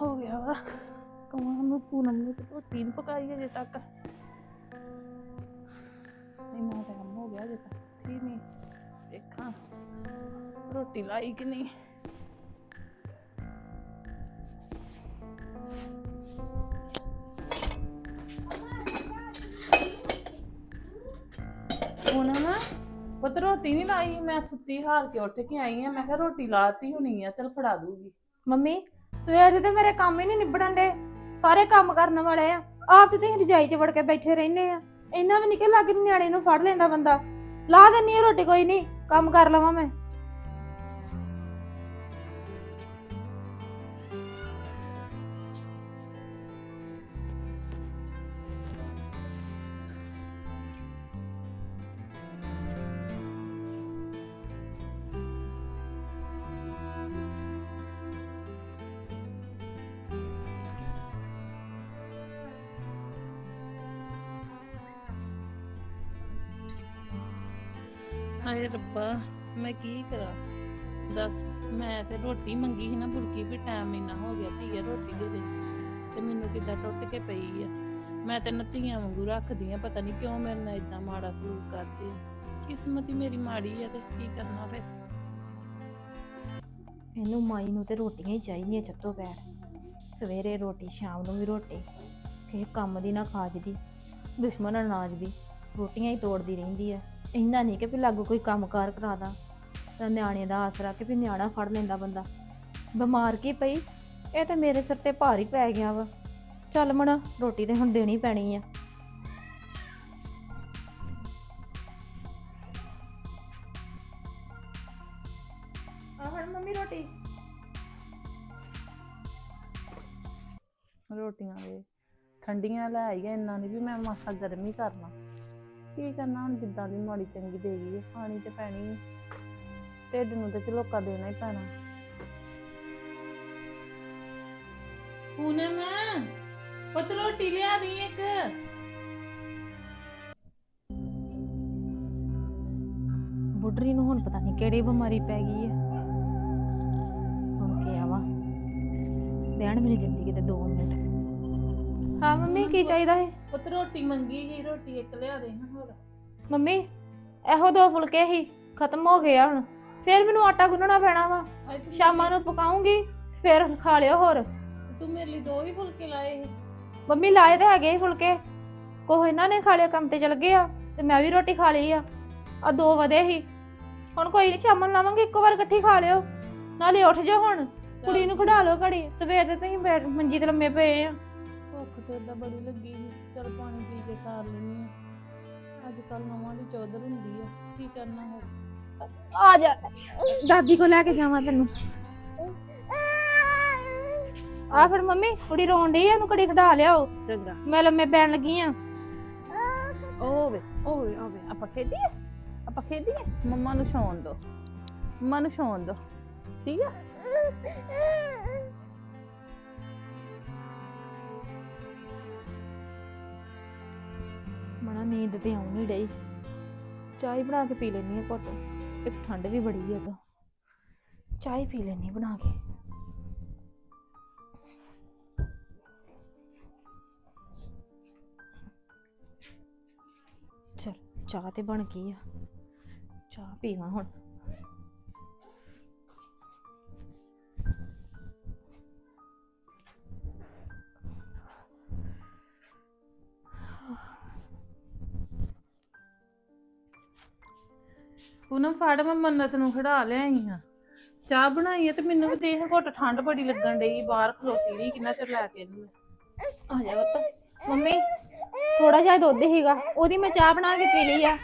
ਹੋ ਗਿਆ ਵਾ ਕਮਾਂ ਨੂੰ ਪੂਨਮ ਨੂੰ ਤੇ ਰੋਟੀ ਨੀ ਪਕਾਈ ਅਜੇ ਤੱਕ ਇੰਨਾ ਟਾਈਮ ਹੋ ਗਿਆ ਅਜੇ ਤੱਕ ਠੀਕ ਨਹੀਂ ਦੇਖਾਂ ਰੋਟੀ ਲਾਈ ਕਿ ਨਹੀਂ ਹੁਣ ਨਾ ਪੁੱਤ ਰੋਟੀ ਨਹੀਂ ਲਾਈ ਮੈਂ ਸੁੱਤੀ ਹਾਰ ਕੇ ਉੱਠ ਕੇ ਆਈ ਆ ਮੈਂ ਕਿਹਾ ਰੋਟੀ ਲਾਤੀ ਹੋਣੀ ਆ ਚਲ ਫੜਾ ਦੂਗੀ ਮੰਮੀ ਸਵੇਰ ਦੇ ਤੇ ਮੇਰੇ ਕੰਮ ਹੀ ਨਹੀਂ ਨਿਬੜਨ ਦੇ। ਸਾਰੇ ਕੰਮ ਕਰਨ ਵਾਲੇ ਆ। ਆਪ ਤੇ ਤੁਸੀਂ ਰਜਾਈ 'ਚ ਵੜ ਕੇ ਬੈਠੇ ਰਹਿੰਦੇ ਆ। ਇੰਨਾ ਵੀ ਨਿਕਲ ਲੱਗ ਨਿਆਣੇ ਨੂੰ ਫੜ ਲੈਂਦਾ ਬੰਦਾ। ਲਾ ਦਿੰਨੀ ਆ ਰੋਟੀ ਕੋਈ ਨਹੀਂ ਕੰਮ ਕਰ ਲਵਾਂ ਮੈਂ। ਹਾਏ ਰੱਬਾ, ਮੈਂ ਕੀ ਕਰਾਂ? ਦੱਸ, ਮੈਂ ਤੇ ਰੋਟੀ ਮੰਗੀ ਸੀ ਨਾ, ਬੁਰਕੀ ਵੀ ਟਾਈਮ ਇੰਨਾ ਹੋ ਗਿਆ ਧੀਆ ਰੋਟੀ ਦੇ ਦੇ। ਤੇ ਮੈਨੂੰ ਕਿੱਦਾਂ ਟੁੱਟ ਕੇ ਪਈ ਆ। ਮੈਂ ਤੇ ਨਤੀਆਂ ਵਾਂਗੂ ਰੱਖਦੀ ਆ, ਪਤਾ ਨਹੀਂ ਕਿਉਂ ਮੇਰੇ ਨਾਲ ਇਦਾਂ ਮਾੜਾ ਸਲੂਕ ਕਰਦੇ ਆ। ਕਿਸਮਤ ਹੀ ਮੇਰੀ ਮਾੜੀ ਆ ਤੇ ਕੀ ਕਰਨਾ ਫਿਰ? ਇਹਨੂੰ ਮਾਈ ਨੂੰ ਤੇ ਰੋਟੀਆਂ ਹੀ ਚਾਹੀਦੀਆਂ ਚੱਤੋ ਪੈਰ। ਸਵੇਰੇ ਰੋਟੀ, ਸ਼ਾਮ ਨੂੰ ਵੀ ਰੋਟੀ। ਕਿਸੇ ਕੰਮ ਦੀ ਨਾ ਖਾਜਦੀ, ਦੁਸ਼ਮਣ ਅਨਾਜ ਦੀ। ਰੋਟੀਆਂ ਹੀ ਤੋੜਦੀ ਰਹਿੰਦੀ ਆ। ਇੰਨਾ ਨਹੀਂ ਕਿ ਵੀ ਲਾਗੂ ਕੋਈ ਕੰਮਕਾਰ ਕਰਾ ਦਾਂ। ਤਾਂ ਨਿਆਣੇ ਦਾ ਆਸਰਾ ਕਿ ਵੀ ਨਿਆਣਾ ਫੜ ਲੈਂਦਾ ਬੰਦਾ। ਬਿਮਾਰ ਕੀ ਪਈ? ਇਹ ਤਾਂ ਮੇਰੇ ਸਿਰ ਤੇ ਭਾਰ ਹੀ ਪੈ ਗਿਆ ਵਾ। ਚੱਲ ਮਣਾ ਰੋਟੀ ਤੇ ਹੁਣ ਦੇਣੀ ਪੈਣੀ ਆ। ਆ ਹੁਣ ਮੰਮੀ ਰੋਟੀ। ਰੋਟੀਆਂ ਦੇ ਠੰਡੀਆਂ ਲੈ ਆਈਆਂ ਇੰਨਾ ਨਹੀਂ ਵੀ ਮੈਂ ਮਾਸਾ ਗਰਮੀ ਕਰਨਾ। ਕੀ ਕਰਨਾ ਹੁਣ ਜਿੱਦਾਂ ਦੀ ਮਾੜੀ ਚੰਗੀ ਦੇ ਗਈ ਹੈ ਖਾਣੀ ਤੇ ਪੈਣੀ ਹੈ। ਢਿੱਡ ਨੂੰ ਤੇ ਝਲੋਕਾ ਦੇਣਾ ਹੀ ਪੈਣਾ। ਪੂਨਮ ਪੁੱਤ ਰੋਟੀ ਲਿਆ ਦੀ ਇੱਕ। ਬੁੱਢਰੀ ਨੂੰ ਹੁਣ ਪਤਾ ਨਹੀਂ ਕਿਹੜੀ ਬਿਮਾਰੀ ਪੈ ਗਈ ਹੈ ਸੁਣ ਕੇ ਆਵਾ। ਬਹਿਣ ਨਹੀਂ ਦਿੰਦੀ ਕਿਤੇ 2 ਮਿੰਟ। ਹਾਂ ਮੰਮੀ ਕੀ ਚਾਹੀਦਾ ਹੈ ਪੁੱਤ ਰੋਟੀ ਮੰਗੀ ਸੀ ਰੋਟੀ ਇੱਕ ਲਿਆ ਦੇ ਹਾਂ ਹੋਰ। ਮੰਮੀ ਇਹੋ ਦੋ ਫੁਲਕੇ ਹੀ ਖਤਮ ਹੋ ਗਏ ਆ ਹੁਣ। ਫਿਰ ਮੈਨੂੰ ਆਟਾ ਗੁੰਨਣਾ ਪੈਣਾ ਵਾ। ਅੱਜ ਤੂੰ ਸ਼ਾਮਾਂ ਨੂੰ ਪਕਾਉਂਗੀ ਫਿਰ ਖਾ ਲਿਓ ਹੋਰ। ਮੇਰੇ- ਤੂੰ ਮੇਰੇ ਲਈ ਦੋ ਹੀ ਫੁਲਕੇ ਲਾਏ ਸੀ। ਮੰਮੀ ਲਾਏ ਤੇ ਹੈਗੇ ਸੀ ਫੁਲਕੇ। ਕੋਹ ਇਹਨਾਂ ਨੇ ਖਾ ਲਿਆ ਕੰਮ ਤੇ ਚਲ ਗਏ ਆ ਤੇ ਮੈਂ ਵੀ ਰੋਟੀ ਖਾ ਲਈ ਆ। ਆ ਦੋ ਵਧੇ ਹੀ ਹੁਣ ਕੋਈ ਨਹੀਂ ਸ਼ਾਮਾਂ ਨੂੰ ਲਾਵਾਂਗੇ ਇੱਕੋ ਵਾਰ ਇਕੱਠੀ ਖਾ ਲਿਓ। ਨਾਲੇ ਉੱਠ ਜਾ ਹੁਣ। ਕੁੜੀ ਨੂੰ ਖੜਾ ਲਓ ਘੜੀ। ਸਵੇਰ ਦੇ ਤੁਸੀਂ ਬੈਠ ਮੰਜੀ ਤੇ ਲੰਮੇ ਪਏ ਆ। ਤੇ ਏਦਾਂ ਬੜੀ ਲੱਗੀ ਸੀ। ਚਲ ਪਾਣੀ ਪੀ ਕੇ ਸਾਰ ਲੈਣੀ ਆ ਅੱਜ ਕੱਲ ਨਵਾਂ ਦੀ ਚੌਧਰ ਹੁੰਦੀ ਆ। ਕੀ ਕਰਨਾ ਹੋਰ? ਆ ਜਾ। ਦਾਦੀ ਕੋ ਲੈ ਕੇ ਜਾਵਾਂ ਤੈਨੂੰ। ਆ ਫਿਰ ਮੰਮੀ ਕੁੜੀ ਰੋਣ ਡਈ ਆ ਇਹਨੂੰ ਘੜੀ ਖੜਾ ਲਿਆਓ। ਚੰਗਾ। ਮੈਂ ਲੰਮੇ ਪੈਣ ਲੱਗੀ ਆ। ਓਵੇ ਓਵੇ ਓਵੇ ਆਪਾਂ ਖੇਡੀਏ ਆਪਾਂ ਖੇਡੀਏ ਮੰਮਾ ਨੂੰ ਸੌਣ ਦੋ। ਮੰਮਾ ਨੂੰ ਸੌਣ ਦੋ। ਠੀਕ ਆ? ਮਣਾ ਨੀਂਦ ਤੇ ਆਉਣ ਨਹੀਂ ਡਈ। ਚਾਹ ਹੀ ਬਣਾ ਕੇ ਪੀ ਲੈਣੀ ਆ ਘੁੱਟ। ਇੱਕ ਠੰਡ ਵੀ ਬੜੀ ਹੈ ਤਾਂ। ਚਾਹ ਹੀ ਪੀ ਲੈਣੀ ਬਣਾ ਕੇ। ਚਲ, ਚਾਹ ਤੇ ਬਣ ਗਈ ਆ। ਚਾਹ ਪੀਵਾਂ ਹੁਣ। ਪੂਨਮ ਫੜ, ਮੈਂ ਮੰਨਤ ਨੂੰ ਖੜਾ ਲਿਆਈ ਆ। ਚਾਹ ਬਣਾਈ ਆ ਤੇ ਮੈਨੂੰ ਵੀ ਦੇਖ, ਘੁੱਟ ਠੰਡ ਬੜੀ ਲੱਗਣ ਡਈ, ਬਾਹਰ ਖਲੋਤੀ ਰਹੀ, ਕਿੰਨਾ ਚਿਰ ਲੈ ਕੇ ਇਹਨੂੰ ਮੈਂ। ਆ ਜਾ ਬੱਤ ਮੰਮੀ ਥੋੜਾ ਜਿਹਾ ਦੁੱਧ ਹੀਗਾ ਉਹਦੀ ਮੈਂ ਚਾਹ ਬਣਾ ਕੇ ਪੀ ਲਈ ਆ।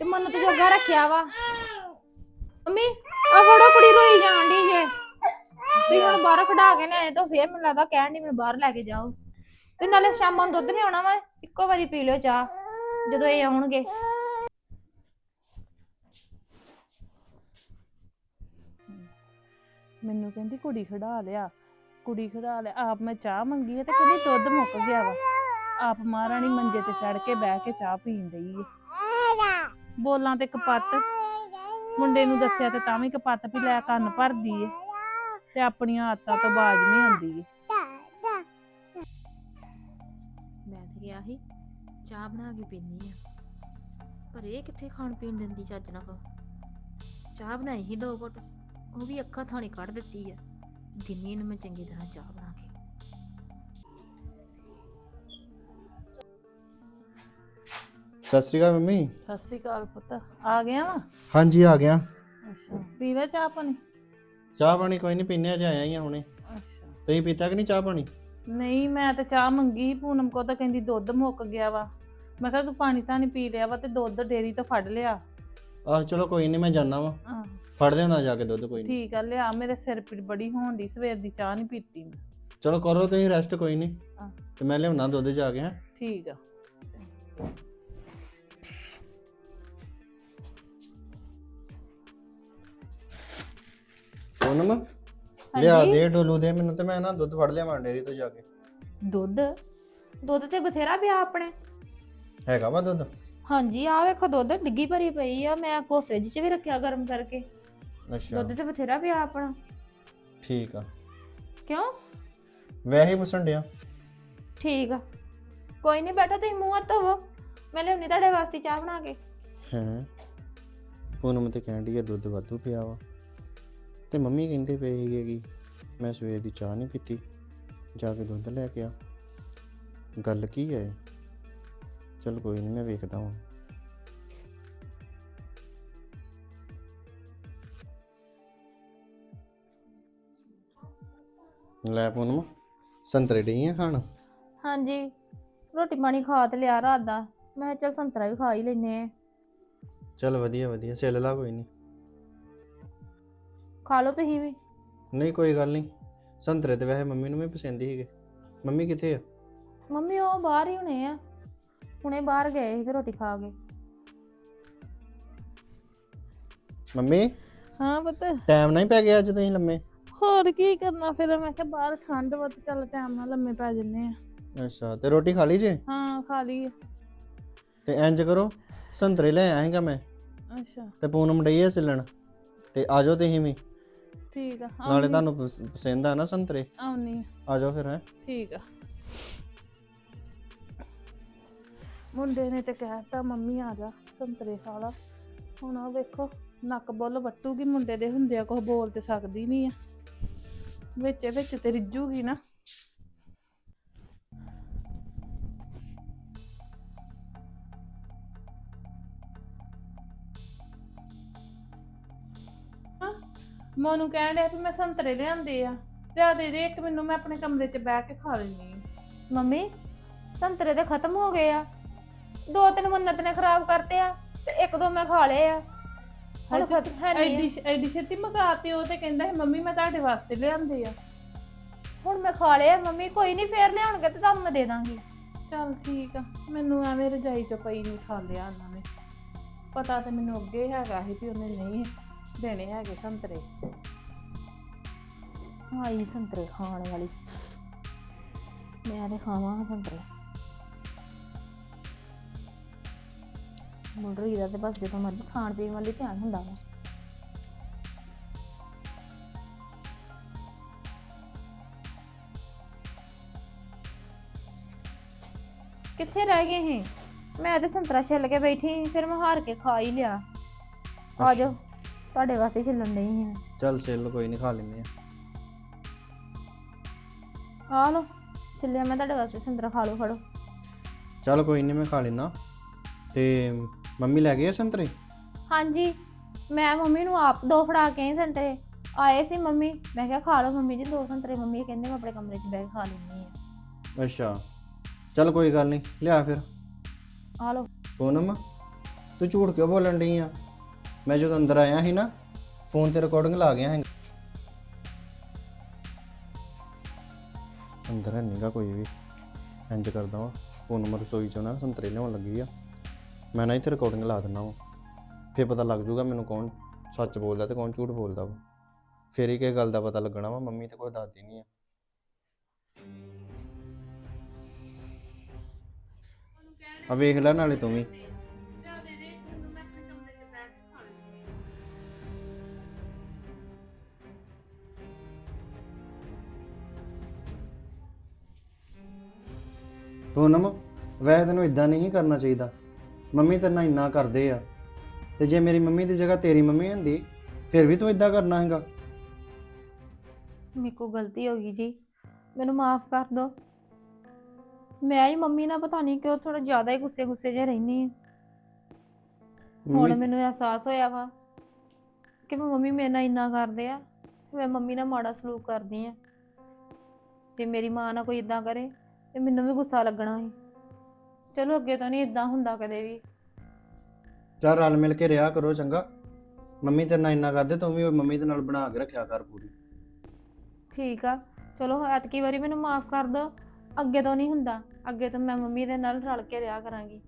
ਤੇ ਮਨ ਜੋਗਾ ਰੱਖਿਆ ਵਾ। ਮੰਮੀ ਆ ਫੜੋ ਕੁੜੀ ਰੋਈ ਜਾਣ ਡਈ ਜੇ। ਤੁਸੀਂ ਹੁਣ ਬਾਹਰ ਖੜਾ ਕੇ ਲਿਆਏ ਤਾਂ ਫੇਰ ਮੈਨੂੰ ਲੱਗਦਾ ਕਹਿਣ ਡਈ ਮੈਨੂੰ ਬਾਹਰ ਲੈ ਕੇ ਜਾਓ। ਤੇ ਨਾਲੇ ਸ਼ਾਮਾਂ ਨੂੰ ਦੁੱਧ ਨਹੀਂ ਆਉਣਾ ਵਾ, ਇੱਕੋ ਵਾਰੀ ਪੀ ਲਿਓ ਚਾਹ, ਜਦੋਂ ਇਹ ਆਉਣਗੇ। ਮੈਨੂੰ ਕਹਿੰਦੀ ਕੁੜੀ ਖੜਾ ਲਿਆ, ਕੁੜੀ ਖਿਡਾ ਲਿਆ, ਆਪ ਮੈਂ ਚਾਹ ਮੰਗੀ ਹੈ ਤੇ ਕਹਿੰਦੀ ਦੁੱਧ ਮੁੱਕ ਗਿਆ ਵਾ। ਆਪ ਮਹਾਰਾਣੀ ਮੰਜੇ ਤੇ ਚੜ ਕੇ ਬਹਿ ਕੇ ਚਾਹ ਪੀਣ ਰਹੀ ਹੈ ਬੋਲਾਂ ਤੇ ਕਪੱਤ ਮੁੰਡੇ ਨੂੰ ਦੱਸਿਆ ਤੇ ਤਾਂ ਵੀ ਕਪੱਤ ਵੀ ਲੈ ਕੰਨ ਭਰਦੀ ਏ, ਤੇ ਆਪਣੀਆਂ ਆਤਾਂ ਤੋਂ ਬਾਜ ਨਹੀਂ ਆਉਂਦੀ ਏ। ਮੈਂ ਤੇ ਗਿਆ ਸੀ, ਚਾਹ ਬਣਾ ਕੇ ਪੀਣੀ ਆ। ਪਰ ਇਹ ਕਿੱਥੇ ਖਾਣ ਪੀਣ ਦਿੰਦੀ ਚੱਜ ਨਾ ਕੋ ਚਾਹ ਬਣਾਈ ਸੀ ਦੋ ਘੁੱਟ। ਉਹ ਵੀ ਅੱਖਾਂ ਥਾਣੀ ਕੱਢ ਦਿੱਤੀ ਆ। ਦਿਨੀ ਨੂੰ ਮੈਂ ਚੰਗੀ ਤਰ੍ਹਾਂ ਚਾਹ ਬਣਾ ਕੇ। ਸਤਿ ਸ਼੍ਰੀ ਅਕਾਲ ਮੰਮੀ। ਸਤਿ ਸ਼੍ਰੀ ਅਕਾਲ ਪੁੱਤ। ਆ ਗਿਆ ਵਾ? ਹਾਂਜੀ ਆ ਗਿਆ। ਅੱਛਾ। ਪੀ ਲੈ ਚਾਹ ਪਾਣੀ? ਚਾਹ ਪਾਣੀ ਕੋਈ ਨਹੀਂ ਪੀਨੇ ਅਜੇ ਆਇਆ ਹੀ ਆ ਹੁਣੇ। ਅੱਛਾ। ਤੁਸੀਂ ਪੀਤਾ ਕਿ ਨਹੀਂ ਚਾਹ ਪਾਣੀ? ਨਹੀਂ ਮੈਂ ਤੇ ਚਾਹ ਮੰਗੀ ਸੀ, ਪੂਨਮ ਕੋ ਤਾਂ ਕਹਿੰਦੀ ਦੁੱਧ ਮੁੱਕ ਗਿਆ ਵਾ। ਮੈਂ ਕਿਹਾ ਤੂੰ ਪਾਣੀ ਤਾਂ ਨਹੀਂ ਪੀ ਲਿਆ ਵਾ ਤੇ ਦੁੱਧ ਡੇਰੀ ਤੋਂ ਫੜ ਲਿਆ। ਆਹ ਚਲੋ ਕੋਈ ਨਹੀਂ ਮੈਂ ਜਾਣਾ ਵਾ। ਆਹ, ਫੜ ਲਿਆਉਂਦਾ ਜਾ ਕੇ ਦੁੱਧ ਕੋਈ ਨਹੀਂ ਠੀਕ ਆ ਲਿਆ ਮੇਰੇ ਸਿਰ ਪੀੜ ਬੜੀ ਹੋਣ ਦੀ ਸਵੇਰ ਦੀ ਚਾਹ ਨਹੀਂ ਪੀਤੀ ਮੈਂ। ਚਲੋ ਕਰੋ ਤੁਸੀਂ ਰੈਸਟ ਕੋਈ ਨਹੀਂ ਹਾਂ। ਤੇ ਮੈਂ ਲਿਆਉਣਾ ਦੁੱਧ ਜਾ ਕੇ ਹੈ। ਠੀਕ ਆ। ਉਹਨਮ ਲਿਆ ਦੇ ਡੋਲੂ ਦੇ ਮੈਨੂੰ ਤੇ ਮੈਂ ਨਾ ਦੁੱਧ ਫੜ ਲਿਆਵਾਂ ਡੇਰੀ ਤੋਂ ਜਾ ਕੇ। ਦੁੱਧ? ਦੁੱਧ ਤੇ ਬਥੇਰਾ ਪਿਆ ਆਪਣੇ। ਹੈਗਾ ਵਾ ਦੁੱਧ? ਹਾਂਜੀ ਆ ਵੇਖੋ ਦੁੱਧ ਡਿੱਗੀ ਭਰੀ ਪਈ ਆ ਮੈਂ ਕੋ ਫ੍ਰਿਜ 'ਚ ਵੀ ਰੱਖਿਆ ਗਰਮ ਕਰਕੇ। ਅੱਛਾ। ਦੁੱਧ ਤੇ ਬਥੇਰਾ ਪਿਆ ਆਪਣਾ। ਠੀਕ ਆ। ਕਿਉਂ? ਵੈਸੇ ਹੀ ਪੁੱਛਣ ਡਿਆ। ਠੀਕ ਆ। ਕੋਈ ਨਹੀਂ ਬੈਠੋ ਤੁਸੀਂ ਮੂੰਹ ਹੱਥ ਧੋਵੋ। ਮੈਂ ਲਿਆਉਣੀ ਤੁਹਾਡੇ ਵਾਸਤੇ ਚਾਹ ਬਣਾ ਕੇ। ਹੈ? ਉਹਨੂੰ ਤੇ ਕਹਿਣ ਡਈ ਆ ਦੁੱਧ ਵਾਧੂ ਪਿਆ ਵਾ। ਤੇ ਮੰਮੀ ਕਹਿੰਦੇ ਪਏ ਸੀਗੇ ਕਿ ਮੈਂ ਸਵੇਰ ਦੀ ਚਾਹ ਨਹੀਂ ਪੀਤੀ। ਜਾ ਕੇ ਦੁੱਧ ਲੈ ਕੇ ਆ। ਗੱਲ ਕੀ ਹੈ ਚਲ ਕੋਈ ਨਹੀਂ ਮੈਂ ਵੇਖਦਾ ਹਾਂ ਲੈ ਪੂਨਮ ਸੰਤਰੇ ਡਈਆਂ ਖਾਣ? ਹਾਂਜੀ ਰੋਟੀ ਪਾਣੀ ਖਾ ਤੇ ਲਿਆ ਰਾਤ ਦਾ। ਮੈਂ ਕਿਹਾ ਚੱਲ ਸੰਤਰਾ ਵੀ ਖਾ ਹੀ ਲੈਨੇ ਆ। ਚਲ ਵਧੀਆ ਵਧੀਆ ਸੇਲ ਲਾ ਕੋਈ ਨਹੀਂ ਖਾ ਲਓ ਤੁਸੀਂ ਵੀ। ਨਹੀਂ ਕੋਈ ਗੱਲ ਨਹੀਂ ਸੰਤਰੇ ਤੇ ਵੈਸੇ ਮੰਮੀ ਨੂੰ ਵੀ ਪਸੰਦ ਸੀਗੇ। ਮੰਮੀ ਕਿੱਥੇ ਆ? ਮੰਮੀ ਉਹ ਬਾਹਰ ਹੀ ਹੁਣੇ ਆ। ਹੁਣੇ ਬਾਹਰ ਗਏ ਸੀ ਰੋਟੀ ਖਾ ਕੇ। ਮੰਮੀ? ਹਾਂ ਪੁੱਤ। ਟਾਈਮ ਨਹੀਂ ਪੈ ਗਿਆ ਅੱਜ ਤੁਸੀਂ ਲੰਮੇ? ਹੋਰ ਕੀ ਕਰਨਾ? ਫਿਰ ਮੈਂ ਕਿਹਾ ਬਾਹਰ ਠੰਡ ਵਾ ਤੇ ਚੱਲ ਟਾਈਮ ਨਾਲ ਲੰਮੇ ਪੈ ਜੰਨੇ ਆ। ਅੱਛਾ ਤੇ ਰੋਟੀ ਖਾ ਲਈ ਜੇ? ਹਾਂ ਖਾ ਲਈ ਆ। ਤੇ ਇੰਜ ਕਰੋ ਸੰਤਰੇ ਲੈ ਹੈਗਾ ਮੈਂ। ਅੱਛਾ। ਤੇ ਪੂਨਮ ਡਈ ਆ ਸਿਲਣ। ਤੇ ਆ ਜਾਓ ਤੁਸੀਂ ਵੀ। ਠੀਕ ਆ ਨਾਲੇ ਤੁਹਾਨੂੰ ਪਸ- ਪਸੰਦ ਆ ਨਾ ਸੰਤਰੇ? ਆਉਣੀ ਆ। ਜਾਓ ਫਿਰ ਹੈ। ਠੀਕ ਆ। ਮੁੰਡੇ ਨੇ ਤੇ ਕਹਿਤਾ ਮੰਮੀ ਆ ਜਾ ਸੰਤਰੇ ਖਾ ਲਾ। ਹੁਣ ਆ ਵੇਖੋ ਨੱਕ ਬੁੱਲ ਵੱਟੂਗੀ ਮੁੰਡੇ ਦੇ ਹੁੰਦਿਆ ਕੁਝ ਬੋਲ ਤੇ ਸਕਦੀ ਨਹੀਂ ਆ। ਵਿੱਚ ਵਿੱਚ ਤੇ ਰਿੱਜੂਗੀ ਨਾ। ਹਾਂ, ਮੋਨੂੰ ਕਹਿਣ ਡਿਆ ਵੀ ਮੈਂ ਸੰਤਰੇ ਲਿਆਂਦੇ ਆ। ਲਿਆ ਦੇ ਦੇ ਇੱਕ ਮੈਨੂੰ ਮੈਂ ਆਪਣੇ ਕਮਰੇ 'ਚ ਬਹਿ ਕੇ ਖਾ ਲੈਣੀ ਮੰਮੀ ਸੰਤਰੇ ਤੇ ਖਤਮ ਹੋ ਗਏ ਆ। ਦੋ ਤਿੰਨ ਮੰਨਤ ਨੇ ਖਰਾਬ ਕਰਤੇ ਆ ਤੇ ਇੱਕ ਦੋ ਮੈਂ ਖਾ ਲਏ ਆ। ਹੁਣ ਖਤਮ ਹੈ ਨਹੀਂ ਐਡੀ ਐਡੀ ਛੇਤੀ ਮਗਾਤੇ ਉਹ ਤੇ ਕਹਿੰਦਾ ਸੀ ਮੰਮੀ ਮੈਂ ਤੁਹਾਡੇ ਵਾਸਤੇ ਲਿਆਂਦੇ ਆ। ਹੁਣ ਮੈਂ ਖਾ ਲਏ ਆ ਮੰਮੀ ਕੋਈ ਨਹੀਂ ਫੇਰ ਲਿਆਉਣਗੇ ਤੇ ਤੁਹਾਨੂੰ ਮੈਂ ਦੇ ਦਾਂਗੀ। ਚੱਲ ਠੀਕ ਆ ਮੈਨੂੰ ਐਵੇਂ ਰਜਾਈ ਚ ਪਈ ਨਹੀਂ ਖਾ ਲਿਆ ਉਹਨਾਂ ਨੇ। ਪਤਾ ਤੇ ਮੈਨੂੰ ਅੱਗੇ ਹੈਗਾ ਸੀ ਵੀ ਉਹਨੇ ਨਹੀਂ ਦੇਣੇ ਹੈਗੇ ਸੰਤਰੇ। ਆਈ ਸੰਤਰੇ ਖਾਣ ਵਾਲੀ। ਮੈਂ ਤੇ ਖਾਵਾਂ ਸੰਤਰੇ। ਮੁੰਡਰੀ ਦਾ ਤੇ ਬਸ ਜਦੋਂ ਮਰਜ਼ੀ ਖਾਣ ਪੀਣ ਵਾਲੀ ਧਿਆਨ ਹੁੰਦਾ ਵਾ। ਕਿੱਥੇ ਰਹਿ ਗਏ ਸੀ? ਮੈਂ ਤੇ ਸੰਤਰਾ ਛਿੱਲ ਕੇ ਬੈਠੀ ਫਿਰ ਮੈਂ ਹਾਰ ਕੇ ਖਾ ਹੀ ਲਿਆ। ਆ ਜਾਓ ਤੁਹਾਡੇ ਵਾਸਤੇ ਛਿੱਲਣ ਨਹੀਂ ਹਾਂ ਚੱਲ ਸਿਲ ਕੋਈ ਨਹੀਂ ਖਾ ਲੈਂਦੇ ਆ। ਆ ਲਓ ਛਿੱਲਿਆ ਮੈਂ ਤੁਹਾਡੇ ਵਾਸਤੇ ਸੰਤਰਾ ਖਾ ਲਓ ਫੜੋ। ਚੱਲ ਕੋਈ ਨਹੀਂ ਮੈਂ ਖਾ ਲੈਣਾ ਤੇ ਮੰਮੀ ਲੈ ਗਏ ਆ ਸੰਤਰੇ? ਹਾਂਜੀ ਮੈਂ ਮੰਮੀ ਨੂੰ ਆਪ ਦੋ ਫੜਾ ਕੇ ਆਈ ਸੰਤਰੇ। ਆਏ ਸੀ ਮੰਮੀ ਮੈਂ ਕਿਹਾ ਖਾ ਲਓ ਮੰਮੀ ਜੀ ਦੋ ਸੰਤਰੇ। ਮੰਮੀ ਕਹਿੰਦੇ ਮੈਂ ਆਪਣੇ ਕਮਰੇ 'ਚ ਕੇ ਖਾ ਲੈਂਦੀ ਆ ਅੱਛਾ ਚੱਲ ਕੋਈ ਗੱਲ ਨਹੀਂ ਲਿਆ ਫਿਰ। ਆ ਲਓ। ਪੂਨਮ ਤੂੰ ਝੂਠ ਕਿਉਂ ਬੋਲਣ ਡਈ ਆ? ਮੈਂ ਜਦੋਂ ਅੰਦਰ ਆਇਆ ਸੀ ਨਾ ਫੋਨ ਤੇ ਰਿਕਾਰਡਿੰਗ ਲਾ ਗਿਆ ਹੈ ਅੰਦਰ ਹੈ ਨਹੀਂਗਾ ਕੋਈ ਵੀ। ਇੰਜ ਕਰਦਾ ਵਾ। ਪੂਨਮ ਰਸੋਈ ਚੋਂ ਨਾ ਸੰਤਰੇ ਲਿਆਉਣ ਲੱਗੀ ਆ। ਮੈਂ ਨਾ ਇੱਥੇ ਰਿਕਾਰਡਿੰਗ ਲਾ ਦਿੰਦਾ ਵਾ। ਫੇਰ ਪਤਾ ਲੱਗ ਜੂਗਾ ਮੈਨੂੰ ਕੌਣ ਸੱਚ ਬੋਲਦਾ ਤੇ ਕੌਣ ਝੂਠ ਬੋਲਦਾ ਵਾ। ਫੇਰ ਹੀ ਕਿਸੇ ਗੱਲ ਦਾ ਪਤਾ ਲੱਗਣਾ ਵਾ, ਮੰਮੀ ਤੇ ਕੋਈ ਦੱਸਦੀ ਨਹੀਂ ਆ। ਆ ਵੇਖ ਲੈ ਨਾਲੇ ਤੂੰ ਵੀ। ਨਮ ਵੈਸੇ ਤੈਨੂੰ ਇਦਾਂ ਨਹੀਂ ਕਰਨਾ ਚਾਹੀਦਾ। ਮੰਮੀ ਤੇਰੇ ਨਾਲ ਇੰਨਾ ਕਰਦੇ ਆ। ਤੇ ਜੇ ਮੇਰੀ ਮੰਮੀ ਦੀ ਜਗ੍ਹਾ ਤੇਰੀ ਮੰਮੀ ਹੁੰਦੀ ਫਿਰ ਵੀ ਤੂੰ ਇਦਾਂ ਕਰਨਾ ਹੈਗਾ। ਮੇਰੇ ਗਲਤੀ ਹੋ ਗਈ ਜੀ। ਮੈਨੂੰ ਮਾਫ ਕਰ ਦਿਓ ਮੈਂ ਹੀ ਮੰਮੀ ਨਾਲ ਪਤਾ ਨਹੀਂ ਕਿਉਂ ਥੋੜਾ ਜ਼ਿਆਦਾ ਹੀ ਗੁੱਸੇ ਗੁੱਸੇ ਜਿਹੇ ਰਹਿਨੀ ਆ ਹੁਣ ਮੰਮੀ ਮੈਨੂੰ ਅਹਿਸਾਸ ਹੋਇਆ ਵਾ ਕਿ ਮੈਂ ਮੰਮੀ ਮੇਰੇ ਨਾਲ ਇੰਨਾ ਕਰਦੇ ਆ ਮੈਂ ਮੰਮੀ ਨਾਲ ਮਾੜਾ ਸਲੂਕ ਕਰਦੀ ਆ ਤੇ ਮੇਰੀ ਮਾਂ ਨਾਲ ਕੋਈ ਇਦਾਂ ਕਰੇ ਤੇ ਮੈਨੂੰ ਵੀ ਗੁੱਸਾ ਲੱਗਣਾ ਸੀ। ਚਲੋ ਅੱਗੇ ਤੋਂ ਨਹੀਂ ਇਦਾਂ ਹੁੰਦਾ ਕਦੇ ਵੀ। ਚਾਰ ਰਲ ਮਿਲ ਕੇ ਰਿਹਾ ਕਰੋ ਚੰਗਾ। ਮੰਮੀ ਤੇਰੇ ਨਾਲ ਇੰਨਾ ਕਰਦੇ ਤੂੰ ਵੀ ਮੰਮੀ ਦੇ ਨਾਲ ਬਣਾ ਕੇ ਰੱਖਿਆ ਕਰ ਪੂਰੀ। ਠੀਕ ਆ। ਚਲੋ ਐਤਕੀ ਵਾਰੀ ਮੈਨੂੰ ਮਾਫ ਕਰ ਦਿਓ ਅੱਗੇ ਤੋਂ ਨਹੀਂ ਹੁੰਦਾ। ਅੱਗੇ ਤੋਂ ਮੈਂ ਮੰਮੀ ਦੇ ਨਾਲ ਰਲ ਕੇ ਰਿਹਾ ਕਰਾਂਗੀ।